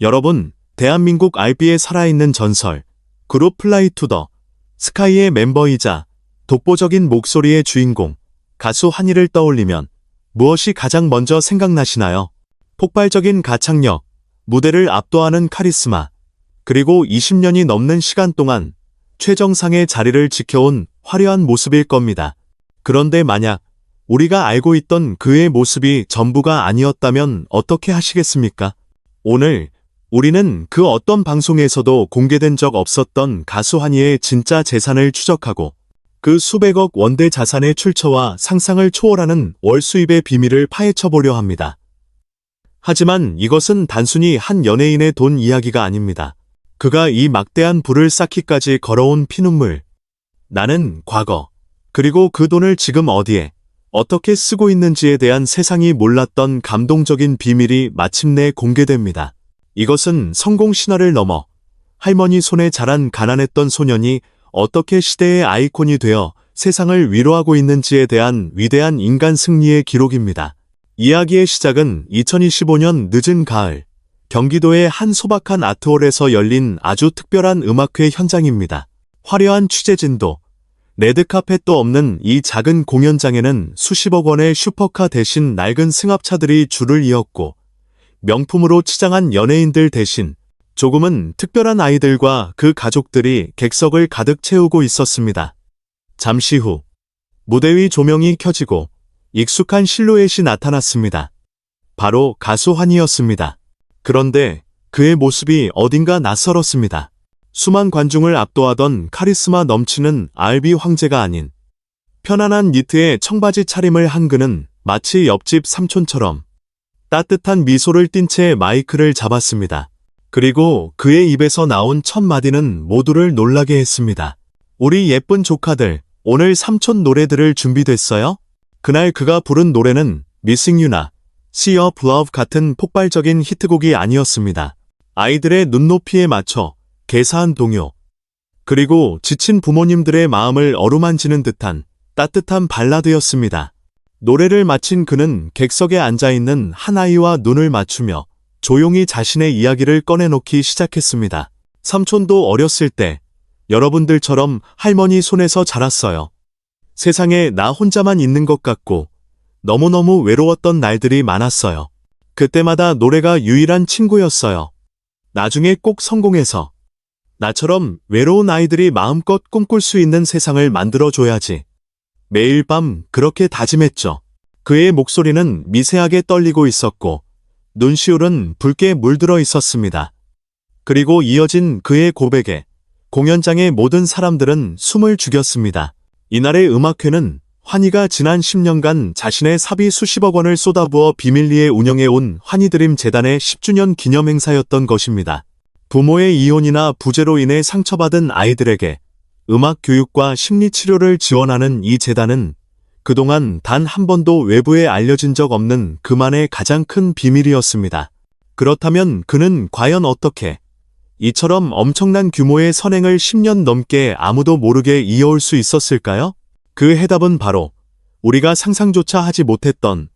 여러분, 대한민국 RB의 살아있는 전설, 그룹 플라이 투더, 스카이의 멤버이자 독보적인 목소리의 주인공, 가수 한이를 떠올리면 무엇이 가장 먼저 생각나시나요? 폭발적인 가창력, 무대를 압도하는 카리스마, 그리고 20년이 넘는 시간 동안 최정상의 자리를 지켜온 화려한 모습일 겁니다. 그런데 만약 우리가 알고 있던 그의 모습이 전부가 아니었다면 어떻게 하시겠습니까? 오늘 우리는 그 어떤 방송에서도 공개된 적 없었던 가수 한이의 진짜 재산을 추적하고 그 수백억 원대 자산의 출처와 상상을 초월하는 월 수입의 비밀을 파헤쳐 보려 합니다. 하지만 이것은 단순히 한 연예인의 돈 이야기가 아닙니다. 그가 이 막대한 부를 쌓기까지 걸어온 피눈물. 나는 과거, 그리고 그 돈을 지금 어디에, 어떻게 쓰고 있는지에 대한 세상이 몰랐던 감동적인 비밀이 마침내 공개됩니다. 이것은 성공 신화를 넘어 할머니 손에 자란 가난했던 소년이 어떻게 시대의 아이콘이 되어 세상을 위로하고 있는지에 대한 위대한 인간 승리의 기록입니다. 이야기의 시작은 2025년 늦은 가을, 경기도의 한 소박한 아트홀에서 열린 아주 특별한 음악회 현장입니다. 화려한 취재진도, 레드카펫도 없는 이 작은 공연장에는 수십억 원의 슈퍼카 대신 낡은 승합차들이 줄을 이었고, 명품으로 치장한 연예인들 대신 조금은 특별한 아이들과 그 가족들이 객석을 가득 채우고 있었습니다. 잠시 후, 무대 위 조명이 켜지고 익숙한 실루엣이 나타났습니다. 바로 가수 환이었습니다. 그런데 그의 모습이 어딘가 낯설었습니다. 수만 관중을 압도하던 카리스마 넘치는 알비 황제가 아닌 편안한 니트에 청바지 차림을 한 그는 마치 옆집 삼촌처럼 따뜻한 미소를 띤 채 마이크를 잡았습니다. 그리고 그의 입에서 나온 첫 마디는 모두를 놀라게 했습니다. 우리 예쁜 조카들, 오늘 삼촌 노래들을 준비됐어요? 그날 그가 부른 노래는 Missing You나 Sea of Love 같은 폭발적인 히트곡이 아니었습니다. 아이들의 눈높이에 맞춰 개사한 동요, 그리고 지친 부모님들의 마음을 어루만지는 듯한 따뜻한 발라드였습니다. 노래를 마친 그는 객석에 앉아있는 한 아이와 눈을 맞추며 조용히 자신의 이야기를 꺼내놓기 시작했습니다. 삼촌도 어렸을 때 여러분들처럼 할머니 손에서 자랐어요. 세상에 나 혼자만 있는 것 같고 너무너무 외로웠던 날들이 많았어요. 그때마다 노래가 유일한 친구였어요. 나중에 꼭 성공해서 나처럼 외로운 아이들이 마음껏 꿈꿀 수 있는 세상을 만들어줘야지. 매일 밤 그렇게 다짐했죠. 그의 목소리는 미세하게 떨리고 있었고 눈시울은 붉게 물들어 있었습니다. 그리고 이어진 그의 고백에 공연장의 모든 사람들은 숨을 죽였습니다. 이날의 음악회는 환희가 지난 10년간 자신의 사비 수십억 원을 쏟아부어 비밀리에 운영해온 환희드림 재단의 10주년 기념 행사였던 것입니다. 부모의 이혼이나 부재로 인해 상처받은 아이들에게 음악 교육과 심리 치료를 지원하는 이 재단은 그동안 단 한 번도 외부에 알려진 적 없는 그만의 가장 큰 비밀이었습니다. 그렇다면 그는 과연 어떻게 이처럼 엄청난 규모의 선행을 10년 넘게 아무도 모르게 이어올 수 있었을까요? 그 해답은 바로 우리가 상상조차 하지 못했던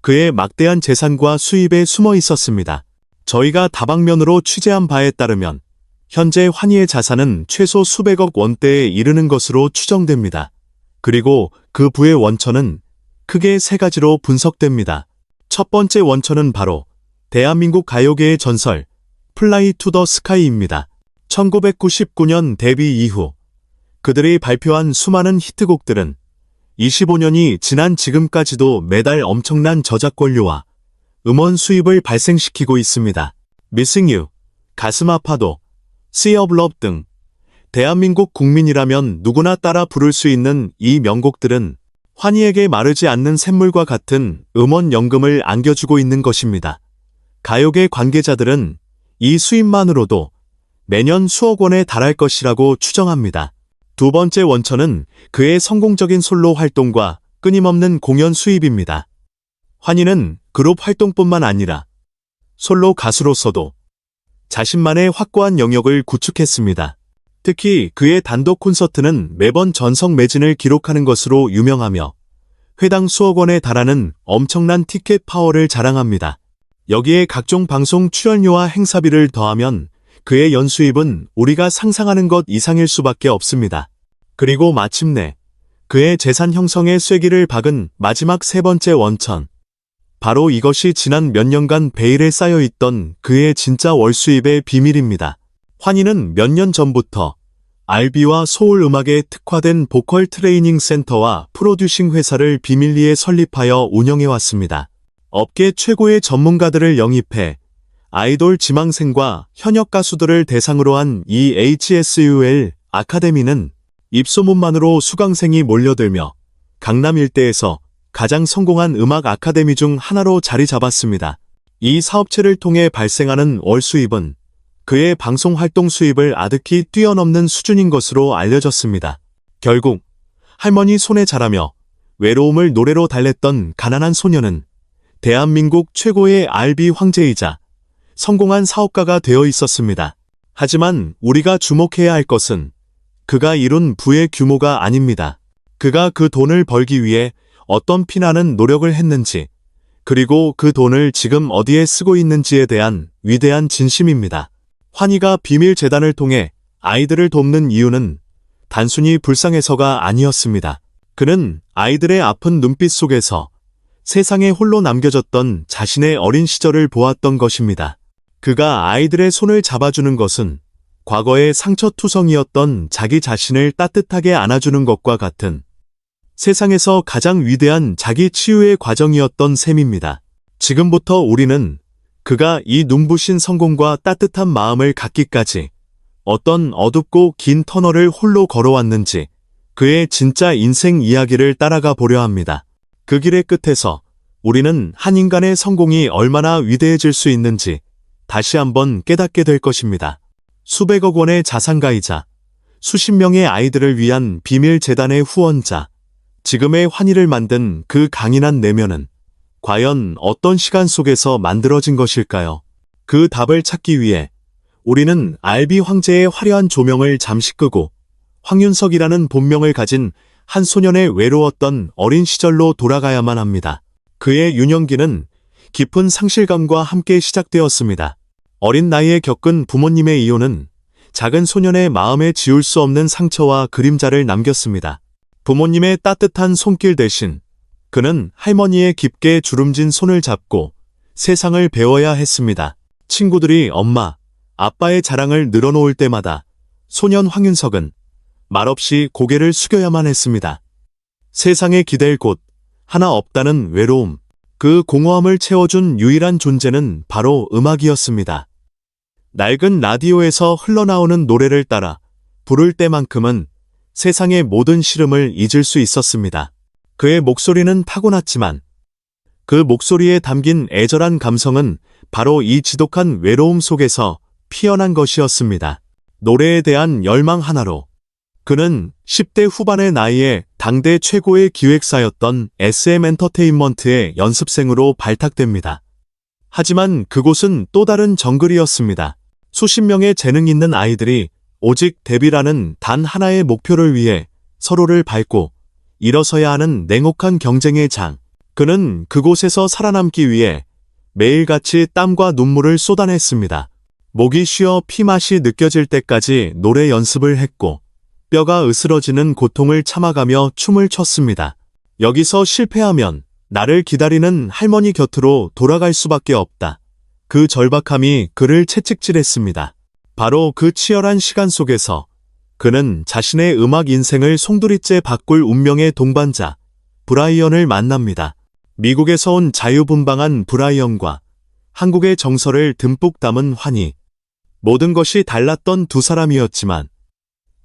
그의 막대한 재산과 수입에 숨어 있었습니다. 저희가 다방면으로 취재한 바에 따르면 현재 환희의 자산은 최소 수백억 원대에 이르는 것으로 추정됩니다. 그리고 그 부의 원천은 크게 세 가지로 분석됩니다. 첫 번째 원천은 바로 대한민국 가요계의 전설 플라이 투 더 스카이입니다. 1999년 데뷔 이후 그들이 발표한 수많은 히트곡들은 25년이 지난 지금까지도 매달 엄청난 저작권료와 음원 수입을 발생시키고 있습니다. Missing You, 가슴 아파도, Sea of Love 등 대한민국 국민이라면 누구나 따라 부를 수 있는 이 명곡들은 환희에게 마르지 않는 샘물과 같은 음원 연금을 안겨주고 있는 것입니다. 가요계 관계자들은 이 수입만으로도 매년 수억 원에 달할 것이라고 추정합니다. 두 번째 원천은 그의 성공적인 솔로 활동과 끊임없는 공연 수입입니다. 환희는 그룹 활동뿐만 아니라 솔로 가수로서도 자신만의 확고한 영역을 구축했습니다. 특히 그의 단독 콘서트는 매번 전성 매진을 기록하는 것으로 유명하며 회당 수억 원에 달하는 엄청난 티켓 파워를 자랑합니다. 여기에 각종 방송 출연료와 행사비를 더하면 그의 연수입은 우리가 상상하는 것 이상일 수밖에 없습니다. 그리고 마침내 그의 재산 형성의 쐐기를 박은 마지막 세 번째 원천. 바로 이것이 지난 몇 년간 베일에 쌓여 있던 그의 진짜 월수입의 비밀입니다. 환희는 몇 년 전부터 알비와 소울 음악에 특화된 보컬 트레이닝 센터와 프로듀싱 회사를 비밀리에 설립하여 운영해왔습니다. 업계 최고의 전문가들을 영입해 아이돌 지망생과 현역 가수들을 대상으로 한 이 HSUL 아카데미는 입소문만으로 수강생이 몰려들며 강남 일대에서 가장 성공한 음악 아카데미 중 하나로 자리 잡았습니다. 이 사업체를 통해 발생하는 월 수입은 그의 방송 활동 수입을 아득히 뛰어넘는 수준인 것으로 알려졌습니다. 결국 할머니 손에 자라며 외로움을 노래로 달랬던 가난한 소녀는 대한민국 최고의 알비 황제이자 성공한 사업가가 되어 있었습니다. 하지만 우리가 주목해야 할 것은 그가 이룬 부의 규모가 아닙니다. 그가 그 돈을 벌기 위해 어떤 피나는 노력을 했는지, 그리고 그 돈을 지금 어디에 쓰고 있는지에 대한 위대한 진심입니다. 환희가 비밀 재단을 통해 아이들을 돕는 이유는 단순히 불쌍해서가 아니었습니다. 그는 아이들의 아픈 눈빛 속에서 세상에 홀로 남겨졌던 자신의 어린 시절을 보았던 것입니다. 그가 아이들의 손을 잡아주는 것은 과거의 상처투성이었던 자기 자신을 따뜻하게 안아주는 것과 같은 세상에서 가장 위대한 자기 치유의 과정이었던 셈입니다. 지금부터 우리는 그가 이 눈부신 성공과 따뜻한 마음을 갖기까지 어떤 어둡고 긴 터널을 홀로 걸어왔는지 그의 진짜 인생 이야기를 따라가 보려 합니다. 그 길의 끝에서 우리는 한 인간의 성공이 얼마나 위대해질 수 있는지 다시 한번 깨닫게 될 것입니다. 수백억 원의 자산가이자 수십 명의 아이들을 위한 비밀 재단의 후원자, 지금의 환희를 만든 그 강인한 내면은 과연 어떤 시간 속에서 만들어진 것일까요? 그 답을 찾기 위해 우리는 알비 황제의 화려한 조명을 잠시 끄고 황윤석이라는 본명을 가진 한 소년의 외로웠던 어린 시절로 돌아가야만 합니다. 그의 유년기는 깊은 상실감과 함께 시작되었습니다. 어린 나이에 겪은 부모님의 이혼은 작은 소년의 마음에 지울 수 없는 상처와 그림자를 남겼습니다. 부모님의 따뜻한 손길 대신 그는 할머니의 깊게 주름진 손을 잡고 세상을 배워야 했습니다. 친구들이 엄마, 아빠의 자랑을 늘어놓을 때마다 소년 황윤석은 말없이 고개를 숙여야만 했습니다. 세상에 기댈 곳, 하나 없다는 외로움, 그 공허함을 채워준 유일한 존재는 바로 음악이었습니다. 낡은 라디오에서 흘러나오는 노래를 따라 부를 때만큼은 세상의 모든 시름을 잊을 수 있었습니다. 그의 목소리는 타고났지만 그 목소리에 담긴 애절한 감성은 바로 이 지독한 외로움 속에서 피어난 것이었습니다. 노래에 대한 열망 하나로 그는 10대 후반의 나이에 당대 최고의 기획사였던 SM 엔터테인먼트의 연습생으로 발탁됩니다. 하지만 그곳은 또 다른 정글이었습니다. 수십 명의 재능 있는 아이들이 오직 데뷔라는 단 하나의 목표를 위해 서로를 밟고 일어서야 하는 냉혹한 경쟁의 장. 그는 그곳에서 살아남기 위해 매일같이 땀과 눈물을 쏟아냈습니다. 목이 쉬어 피맛이 느껴질 때까지 노래 연습을 했고 뼈가 으스러지는 고통을 참아가며 춤을 췄습니다. 여기서 실패하면 나를 기다리는 할머니 곁으로 돌아갈 수밖에 없다. 그 절박함이 그를 채찍질했습니다. 바로 그 치열한 시간 속에서 그는 자신의 음악 인생을 송두리째 바꿀 운명의 동반자, 브라이언을 만납니다. 미국에서 온 자유분방한 브라이언과 한국의 정서를 듬뿍 담은 환희. 모든 것이 달랐던 두 사람이었지만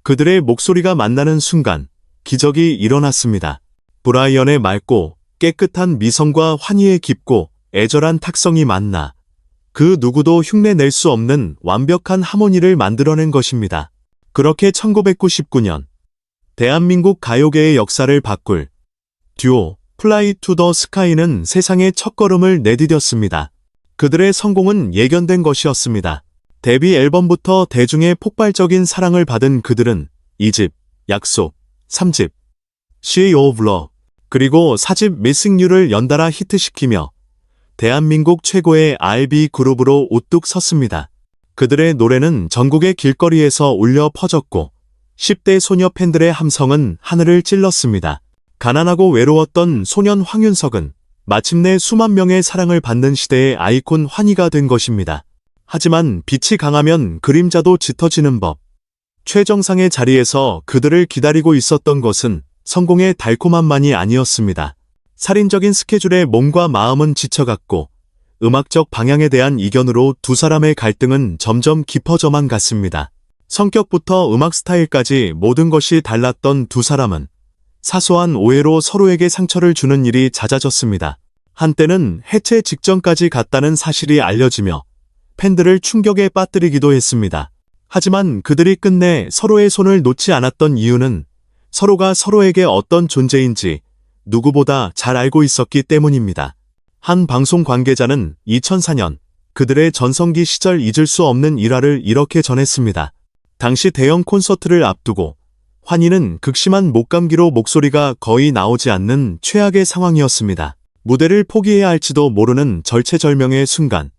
그들의 목소리가 만나는 순간 기적이 일어났습니다. 브라이언의 맑고 깨끗한 미성과 환희의 깊고 애절한 탁성이 만나 그 누구도 흉내낼 수 없는 완벽한 하모니를 만들어낸 것입니다. 그렇게 1999년 대한민국 가요계의 역사를 바꿀 듀오 플라이 투 더 스카이는 세상의 첫걸음을 내디뎠습니다. 그들의 성공은 예견된 것이었습니다. 데뷔 앨범부터 대중의 폭발적인 사랑을 받은 그들은 2집, 약속, 3집, She of Love, 그리고 4집 Missing You를 연달아 히트시키며 대한민국 최고의 R&B 그룹으로 우뚝 섰습니다. 그들의 노래는 전국의 길거리에서 울려 퍼졌고 10대 소녀 팬들의 함성은 하늘을 찔렀습니다. 가난하고 외로웠던 소년 황윤석은 마침내 수만 명의 사랑을 받는 시대의 아이콘 환희가 된 것입니다. 하지만 빛이 강하면 그림자도 짙어지는 법. 최정상의 자리에서 그들을 기다리고 있었던 것은 성공의 달콤함만이 아니었습니다. 살인적인 스케줄에 몸과 마음은 지쳐갔고 음악적 방향에 대한 이견으로 두 사람의 갈등은 점점 깊어져만 갔습니다. 성격부터 음악 스타일까지 모든 것이 달랐던 두 사람은 사소한 오해로 서로에게 상처를 주는 일이 잦아졌습니다. 한때는 해체 직전까지 갔다는 사실이 알려지며 팬들을 충격에 빠뜨리기도 했습니다. 하지만 그들이 끝내 서로의 손을 놓지 않았던 이유는 서로가 서로에게 어떤 존재인지 누구보다 잘 알고 있었기 때문입니다. 한 방송 관계자는 2004년 그들의 전성기 시절 잊을 수 없는 일화를 이렇게 전했습니다. 당시 대형 콘서트를 앞두고 환희는 극심한 목감기로 목소리가 거의 나오지 않는 최악의 상황이었습니다. 무대를 포기해야 할지도 모르는 절체절명의 순간,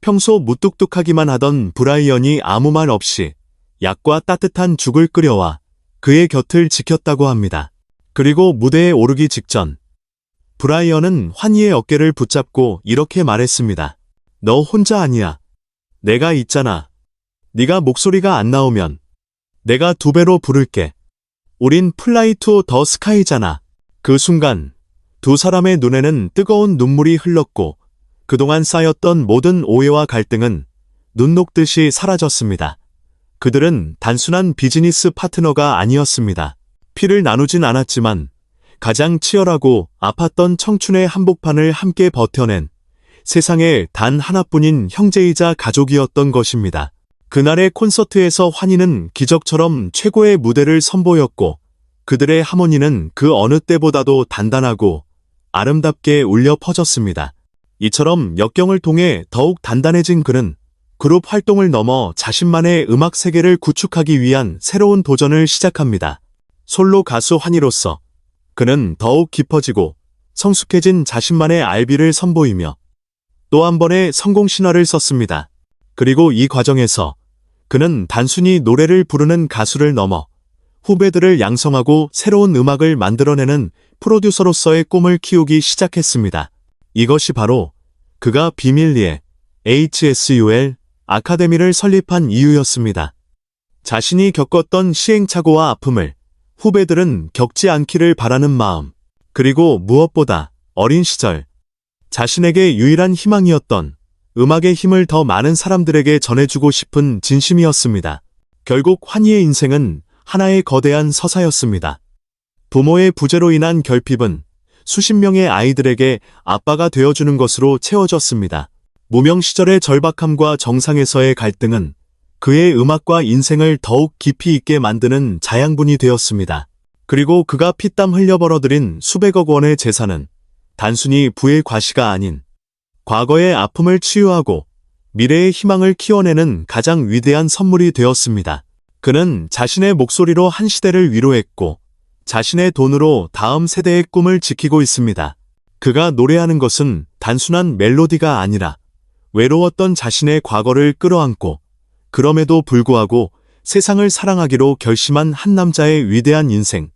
평소 무뚝뚝하기만 하던 브라이언이 아무 말 없이 약과 따뜻한 죽을 끓여와 그의 곁을 지켰다고 합니다. 그리고 무대에 오르기 직전, 브라이언은 환희의 어깨를 붙잡고 이렇게 말했습니다. 너 혼자 아니야. 내가 있잖아. 네가 목소리가 안 나오면 내가 두 배로 부를게. 우린 플라이 투 더 스카이잖아. 그 순간 두 사람의 눈에는 뜨거운 눈물이 흘렀고 그동안 쌓였던 모든 오해와 갈등은 눈 녹듯이 사라졌습니다. 그들은 단순한 비즈니스 파트너가 아니었습니다. 피를 나누진 않았지만 가장 치열하고 아팠던 청춘의 한복판을 함께 버텨낸 세상에 단 하나뿐인 형제이자 가족이었던 것입니다. 그날의 콘서트에서 환희는 기적처럼 최고의 무대를 선보였고 그들의 하모니는 그 어느 때보다도 단단하고 아름답게 울려 퍼졌습니다. 이처럼 역경을 통해 더욱 단단해진 그는 그룹 활동을 넘어 자신만의 음악 세계를 구축하기 위한 새로운 도전을 시작합니다. 솔로 가수 환희로서 그는 더욱 깊어지고 성숙해진 자신만의 알비를 선보이며 또 한 번의 성공 신화를 썼습니다. 그리고 이 과정에서 그는 단순히 노래를 부르는 가수를 넘어 후배들을 양성하고 새로운 음악을 만들어내는 프로듀서로서의 꿈을 키우기 시작했습니다. 이것이 바로 그가 비밀리에 HSUL 아카데미를 설립한 이유였습니다. 자신이 겪었던 시행착오와 아픔을 후배들은 겪지 않기를 바라는 마음, 그리고 무엇보다 어린 시절 자신에게 유일한 희망이었던 음악의 힘을 더 많은 사람들에게 전해주고 싶은 진심이었습니다. 결국 환희의 인생은 하나의 거대한 서사였습니다. 부모의 부재로 인한 결핍은 수십 명의 아이들에게 아빠가 되어주는 것으로 채워졌습니다. 무명 시절의 절박함과 정상에서의 갈등은 그의 음악과 인생을 더욱 깊이 있게 만드는 자양분이 되었습니다. 그리고 그가 피땀 흘려 벌어들인 수백억 원의 재산은 단순히 부의 과시가 아닌 과거의 아픔을 치유하고 미래의 희망을 키워내는 가장 위대한 선물이 되었습니다. 그는 자신의 목소리로 한 시대를 위로했고 자신의 돈으로 다음 세대의 꿈을 지키고 있습니다. 그가 노래하는 것은 단순한 멜로디가 아니라 외로웠던 자신의 과거를 끌어안고 그럼에도 불구하고 세상을 사랑하기로 결심한 한 남자의 위대한 인생,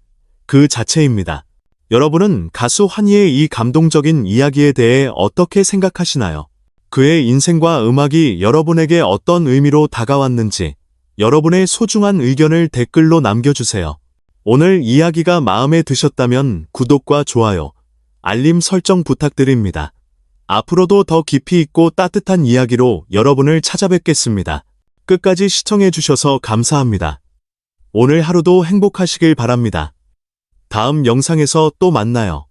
그 자체입니다. 여러분은 가수 환희의 이 감동적인 이야기에 대해 어떻게 생각하시나요? 그의 인생과 음악이 여러분에게 어떤 의미로 다가왔는지 여러분의 소중한 의견을 댓글로 남겨주세요. 오늘 이야기가 마음에 드셨다면 구독과 좋아요, 알림 설정 부탁드립니다. 앞으로도 더 깊이 있고 따뜻한 이야기로 여러분을 찾아뵙겠습니다. 끝까지 시청해주셔서 감사합니다. 오늘 하루도 행복하시길 바랍니다. 다음 영상에서 또 만나요.